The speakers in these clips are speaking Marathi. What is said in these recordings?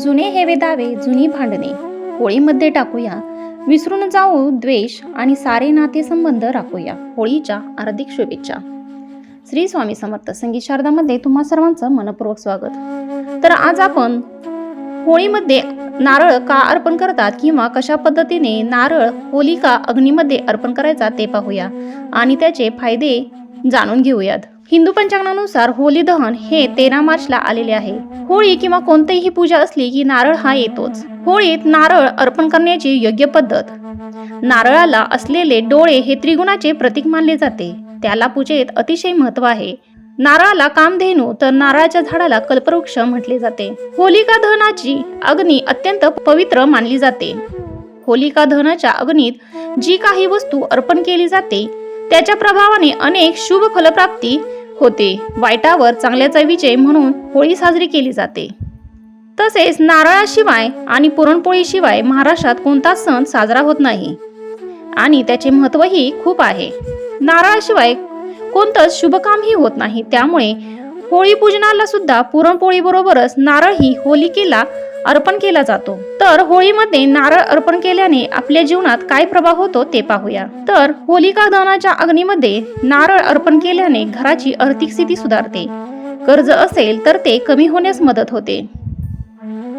जुने हेवे दावे जुनी भांडणे. होळीमध्ये टाकूया. विसरून जाऊ द्वेष आणि सारे नाते संबंध राखूया. होळीच्या हार्दिक शुभेच्छा. श्री स्वामी समर्थ संगीत शारदामध्ये तुम्हा सर्वांचं मनपूर्वक स्वागत. तर आज आपण होळीमध्ये नारळ का अर्पण करतात किंवा कशा पद्धतीने नारळ होलिका अग्नीमध्ये अर्पण करायचा ते पाहूया. आणि त्याचे फायदे जाणून घेऊयात. हिंदू पंचांगानुसार होली दहन हे तेरा मार्चला आलेले आहे. होळी किंवा कोणतीही पूजा असली की नारळ हा येतोच. होळीत नारळ अर्पण करण्याची योग्य पद्धत. नारळाला असलेले डोळे हे त्रिगुणाचे प्रतीक मानले जाते. त्याला पूजेत अतिशय महत्त्व आहे. नारळाला कामधेनू तर नारळाच्या झाडाला कल्पवृक्ष म्हटले जाते. होलिका दहनाची अग्नी अत्यंत पवित्र मानली जाते. होलिका दहनाच्या अग्नीत जी काही वस्तू अर्पण केली जाते त्याच्या प्रभावाने अनेक शुभ फलप्राप्ती होते. वाईटावर चांगल्याचा विजय म्हणून होळी साजरी केली जाते. तसेच नारळाशिवाय आणि पुरणपोळीशिवाय महाराष्ट्रात कोणताच सण साजरा होत नाही. आणि त्याचे महत्त्वही खूप आहे. नारळाशिवाय कोणतंच शुभकामही होत नाही. त्यामुळे होळी पूजनाला सुद्धा पुरणपोळीबरोबरच नारळ ही होलिकेला अर्पण केला जातो. तर होळीमध्ये नारळ अर्पण केल्याने आपल्या जीवनात काय प्रभाव होतो ते पाहूया. तर होलिका दहनाच्या अग्नीमध्ये नारळ अर्पण केल्याने घराची आर्थिक स्थिती सुधारते. कर्ज असेल तर ते कमी होण्यास मदत होते.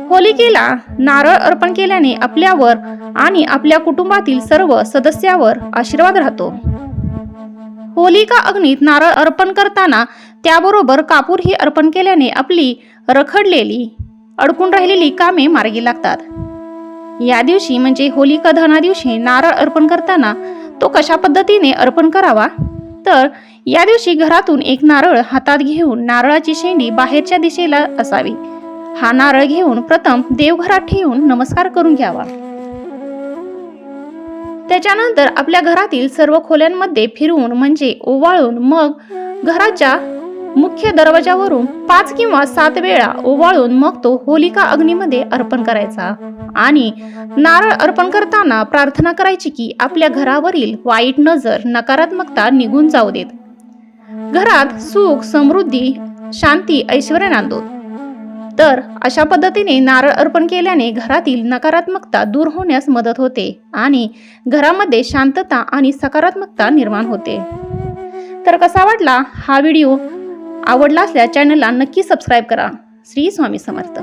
होलिकेला नारळ अर्पण केल्याने आपल्यावर आणि आपल्या कुटुंबातील सर्व सदस्यावर आशीर्वाद राहतो. होलिका अग्नीत नारळ अर्पण करताना त्याबरोबर कापूरही अर्पण केल्याने आपली रखडलेली अडकून राहिलेली कामे मार्गी लागतात. या दिवशी म्हणजे होलिका दहना दिवशी नारळ अर्पण करताना तो कशा पद्धतीने अर्पण करावा? तर या दिवशी घरातून एक नारळ हातात घेऊन नारळाची शेंडी बाहेरच्या दिशेला असावी. हा नारळ घेऊन प्रथम देवघरात ठेवून नमस्कार करून घ्यावा. त्याच्यानंतर आपल्या घरातील सर्व खोल्यांमध्ये फिरवून म्हणजे ओवाळून मग घराच्या मुख्य दरवाजावरून पाच किंवा सात वेळा ओवाळून मग तो होलिका अग्नीमध्ये अर्पण करायचा. आणि नारळ अर्पण करताना प्रार्थना करायची की आपल्या घरावरील वाईट नजर नकारात्मकता निघून जाऊ देत. घरात सुख समृद्धी शांती ऐश्वर नांदो तर अशा पद्धतीने नारळ अर्पण केल्याने घरातील नकारात्मकता दूर होण्यास मदत होते आणि घरामध्ये शांतता आणि सकारात्मकता निर्माण होते. तर कसा वाटला हा व्हिडिओ? आवडला असल्यास चॅनलला नक्की सबस्क्राईब करा. श्री स्वामी समर्थ.